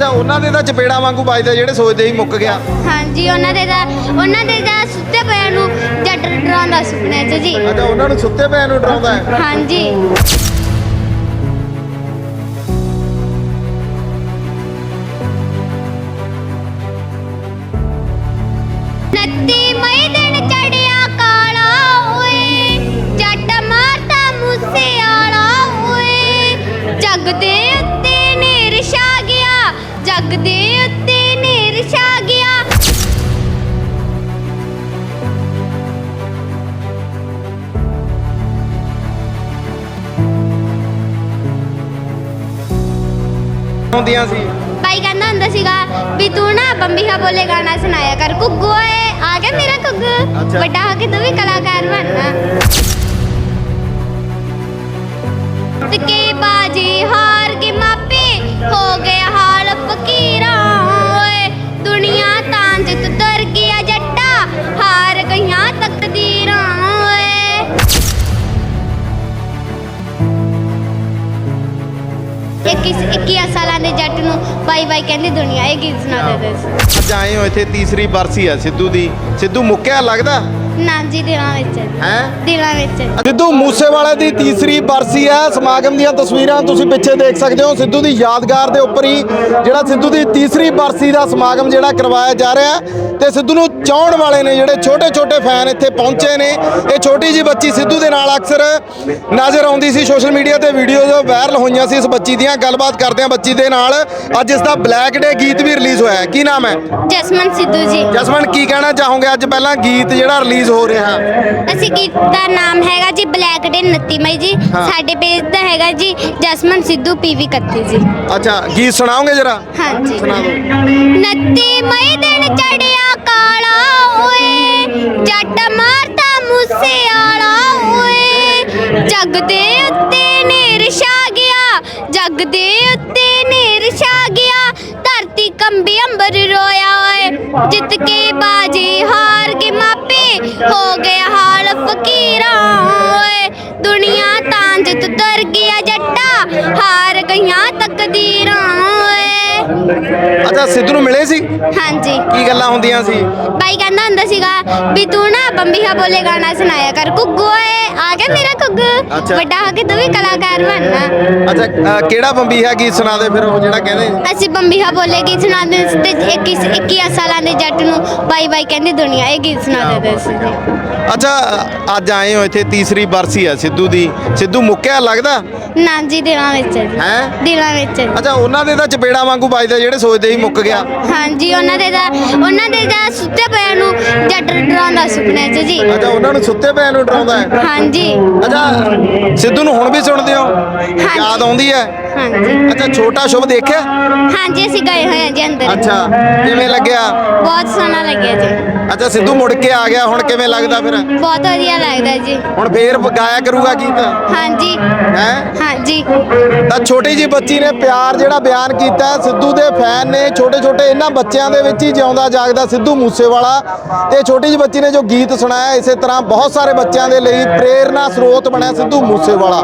ਤਾਂ ਉਹਨਾਂ ਦੇ ਤਾਂ ਚਪੇੜਾ ਵਾਂਗੂ ਵੱਜਦਾ ਜਿਹੜੇ ਸੋਚਦੇ ਹੀ ਮੁੱਕ ਗਿਆ। ਹਾਂਜੀ ਉਹਨਾਂ ਦੇ ਦਾ ਉਹਨਾਂ ਦੇ ਦਾ ਸੁੱਤੇ ਪਿਆ ਨੂੰ ਜੱਟ ਡਰਾਉਂਦਾ ਸੁਪਨੇ 'ਚ ਜੀ। ਅੱਛਾ ਉਹਨਾਂ ਨੂੰ ਸੁੱਤੇ ਪਏ ਨੂੰ ਡਰਾਉਂਦਾ ਹੈ। ਹਾਂਜੀ। ਹੁੰਦੀਆਂ ਸੀ? ਬਾਈ ਕਹਿੰਦਾ ਹੁੰਦਾ ਸੀਗਾ ਵੀ ਤੂੰ ਨਾ ਬੰਬੀਹਾ ਬੋਲੇ ਗਾਣਾ ਸੁਣਾਇਆ ਕਰ। ਕੁੱਗੂ ਓਏ ਆ ਗਿਆ ਮੇਰਾ ਕੁੱਗੂ। ਵੱਡਾ ਹੋ ਕੇ ਤੂੰ ਵੀ ਕਲਾਕਾਰ ਬਣਨਾ। 21 ਸਾਲਾਂ ਦੇ ਜੱਟ ਨੂੰ ਬਾਈ ਬਾਈ ਕਹਿੰਦੀ ਦੁਨੀਆ ਇਹ ਗੀਤ ਸੁਣਾ ਦੇ ਸੀ ਅੱਜ ਆਏ ਹੋ ਇੱਥੇ ਤੀਸਰੀ ਬਰਸੀ ਆ ਸਿੱਧੂ ਦੀ। ਸਿੱਧੂ ਮੁੱਕਿਆ ਲੱਗਦਾ? ਨਾ ਜੀ ਦਿਲਾਂ ਵਿੱਚ। ਹੈ? ਦਿਲਾਂ ਵਿੱਚ। ਸਿੱਧੂ ਮੂਸੇਵਾਲੇ ਦੀ ਤੀਸਰੀ ਬਰਸੀ ਹੈ ਸਮਾਗਮ ਦੀਆਂ ਤਸਵੀਰਾਂ ਤੁਸੀਂ ਪਿੱਛੇ ਦੇਖ ਸਕਦੇ ਹੋ। ਸਿੱਧੂ ਦੀ ਯਾਦਗਾਰ ਦੇ ਉੱਪਰ ਹੀ ਜਿਹੜਾ ਸਿੱਧੂ ਦੀ ਤੀਸਰੀ ਬਰਸੀ ਦਾ ਸਮਾਗਮ ਜਿਹੜਾ ਕਰਵਾਇਆ ਜਾ ਰਿਹਾ ਤੇ ਸਿੱਧੂ ਨੂੰ ਚਾਹਣ ਵਾਲੇ ਨੇ ਜਿਹੜੇ ਛੋਟੇ-ਛੋਟੇ ਫੈਨ ਇੱਥੇ ਪਹੁੰਚੇ ਨੇ। ਇਹ ਛੋਟੀ ਜੀ ਬੱਚੀ ਸਿੱਧੂ ਦੇ ਨਾਲ ਅਕਸਰ ਨਜ਼ਰ ਆਉਂਦੀ ਸੀ। ਸੋਸ਼ਲ ਮੀਡੀਆ ਤੇ ਵੀਡੀਓਜ਼ ਵਾਇਰਲ ਹੋਈਆਂ ਸੀ ਇਸ ਬੱਚੀ ਦੀਆਂ। ਗੱਲਬਾਤ ਕਰਦੇ ਹਾਂ ਬੱਚੀ ਦੇ ਨਾਲ। ਅੱਜ ਇਸ ਦਾ ਬਲੈਕ ਡੇ ਗੀਤ ਵੀ ਰਿਲੀਜ਼ ਹੋਇਆ ਹੈ। ਕੀ ਨਾਮ ਹੈ? ਜਸਮਨ ਸਿੱਧੂ ਜੀ। ਜਸਮਨ ਕੀ ਕਹਿਣਾ ਚਾਹੋਗੇ? ਅੱਜ ਪਹਿਲਾਂ ਗੀਤ ਜਿਹੜਾ ਰਿਲੀਜ਼ ਹੋ ਰਿਹਾ। ਅਸੀਂ ਗੀਤ ਦਾ ਨਾਮ ਹੈਗਾ ਜੀ ਬਲੈਕ ਡੇ 29 ਮਈ ਜੀ। ਸਾਡੇ ਪੇਜ ਦਾ ਹੈਗਾ ਜੀ ਜਸਮਨ ਸਿੱਧੂ ਪੀਵੀ 31 ਜੀ। ਅੱਛਾ ਗੀਤ ਸੁਣਾਓਗੇ ਜਰਾ? ਹਾਂਜੀ। ਸੁਣਾ ਦਿਓ। 29 ਮਈ ਦਿਨ ਚੜਿਆ ਕਾਲਾ ਓਏ ਜੱਟ ਮਾਰਦਾ ਮੂਸੇ ਆਲਾ ਓਏ। ਜੱਗ ਦੇ ਉੱਤੇ ਨੇਰ ਛਾ ਦੇ ਉੱਤੇ ਨੇਰ ਛਾ ਗਿਆ। ਧਰਤੀ ਕੰਬੀ ਅੰਬਰ ਰੋਇਆ ਓਏ। ਜਿੱਤ ਕੇ ਬਾਜੀ ਹਾਰ ਕੇ ਮਾਪੇ। ਹੋ ਗਿਆ ਹਾਲ ਫਕੀਰਾਂ ਓਏ। ਦੁਨੀਆ ਤਾਂ ਜਿੱਤ ਦਰ ਗਿਆ ਜੱਟਾ। ਹਾਰ ਗਈਆਂ ਤਕਦੀਰਾਂ ਓਏ। ਅੱਛਾ ਸਿੱਧੂ ਨੂੰ ਮਿਲੇ ਸੀ? ਹਾਂਜੀ। ਕੀ ਗੱਲਾਂ ਹੁੰਦੀਆਂ ਸੀ? ਬਾਈ ਕਹਿੰਦਾ ਹੁੰਦਾ ਸੀਗਾ ਵੀ ਤੂੰ ਨਾ ਬੰਬੀਹਾ ਬੋਲੇ ਗਾਣਾ ਸੁਣਾਇਆ ਕਰ। ਕੁੱਗੂ ਓਏ ਆ ਗਿਆ ਮੇਰਾ ਕੁੱਗੂ। ਅੱਛਾ। ਵੱਡਾ ਹੋ ਕੇ ਤੂੰ ਵੀ ਕਲਾਕਾਰ ਬਣਨਾ। ਅੱਛਾ ਅ, ਕਿਹੜਾ ਬੰਬੀਹਾ ਗੀਤ ਸੁਣਾ ਦੇ ਫਿਰ ਉਹ ਜਿਹੜਾ ਕਹਿੰਦੇ? ਅਸੀਂ ਬੰਬੀਹਾ ਬੋਲੇ ਗੀਤ ਸੁਣਾਉਂਦੇ ਸੀ ਤੇ 21 21 ਸਾਲਾਂ ਦੇ ਜੱਟ ਨੂੰ ਬਾਈ ਬਾਈ ਕਹਿੰਦੀ ਦੁਨੀਆ ਇਹ ਗੀਤ ਸੁਣਾ ਦੇ ਸੀ। ਅੱਛਾ ਅ, ਅੱਜ ਆਏ ਹੋ ਇੱਥੇ ਤੀਸਰੀ ਬਰਸੀ ਆ ਸਿੱਧੂ ਦੀ। ਸਿੱਧੂ ਮੁੱਕਿਆ ਲੱਗਦਾ? ਨਾ ਜੀ ਦਿਲਾਂ ਵਿੱਚ ਹੈ ਦਿਲਾਂ ਵਿੱਚ ਅੱਛਾ ਉਹਨਾਂ ਦੇ ਤਾਂ ਚਪੇੜਾ ਵਾਂਗੂ ਵੱਜਦਾ ਜਿਹੜੇ ਸੋਚਦੇ ਹੀ ਮੁੱਕ ਗਿਆ। ਹਾਂਜੀ ਉਹਨਾਂ ਦੇ ਦਾ ਉਹਨਾਂ ਦੇ ਦਾ ਸੁੱਤੇ ਪਿਆ ਨੂੰ ਜੱਟ ਡਰਾਉਂਦਾ ਸੁਪਨੇ 'ਚ ਜੀ। ਅੱਛਾ ਉਹਨਾਂ ਨੂੰ ਸੁੱਤੇ ਪਏ ਨੂੰ ਡਰਾਉਂਦਾ ਹੈ? ਹਾਂਜੀ। ਅੱਛਾ ਸਿੱਧੂ ਨੂੰ ਹੁਣ ਵੀ ਸੁਣਦੇ ਹੋ? ਯਾਦ ਆਉਂਦੀ ਹੈ? ਹਾਂਜੀ। ਅੱਛਾ ਛੋਟਾ ਸ਼ੁਭ ਦੇਖਿਆ? ਹਾਂਜੀ ਅਸੀਂ ਗਏ ਹੋਏ ਹਾਂ ਜੀ ਅੰਦਰ। ਅੱਛਾ ਕਿਵੇਂ ਲੱਗਿਆ? ਬਹੁਤ ਸੋਹਣਾ ਲੱਗਿਆ ਜੀ। ਅੱਛਾ ਸਿੱਧੂ ਮੁੜ ਕੇ ਆ ਗਿਆ ਹੁਣ ਕਿਵੇਂ ਲੱਗਦਾ ਫਿਰ? ਬਹੁਤ ਵਧੀਆ ਲੱਗਦਾ ਜੀ। ਹੁਣ ਫੇਰ ਗਾਇਆ ਕਰੂਗਾ ਗੀਤ? ਹਾਂਜੀ। ਹੈ? ਹਾਂਜੀ। ਤਾਂ ਛੋਟੀ ਜੀ ਬੱਚੀ ਨੇ ਪਿਆਰ ਜਿਹੜਾ ਬਿਆਨ ਕੀਤਾ ਹੈ, ਸਿੱਧੂ ਦੇ ਫੈਨ ਨੇ ਛੋਟੇ ਛੋਟੇ ਇਹਨਾਂ ਬੱਚਿਆਂ ਦੇ ਵਿੱਚ ਹੀ ਜਿਉਂਦਾ ਜਾਗਦਾ ਸਿੱਧੂ ਮੂਸੇਵਾਲਾ। ਤੇ ਛੋਟੀ ਜਿਹੀ ਬੱਚੀ ਨੇ ਜੋ ਗੀਤ ਸੁਣਾਇਆ, ਇਸੇ ਤਰ੍ਹਾਂ ਬਹੁਤ ਸਾਰੇ ਬੱਚਿਆਂ ਦੇ ਲਈ ਪ੍ਰੇਰਨਾ ਸਰੋਤ ਬਣਿਆ ਸਿੱਧੂ ਮੂਸੇਵਾਲਾ।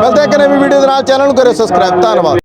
ਮਿਲਦੇ ਹਾਂ ਕਿ ਨਵੀਂ ਵੀਡੀਓ ਦੇ ਨਾਲ। ਚੈਨਲ ਨੂੰ ਕਰਿਓ ਸਬਸਕ੍ਰਾਈਬ ਧੰਨਵਾਦ।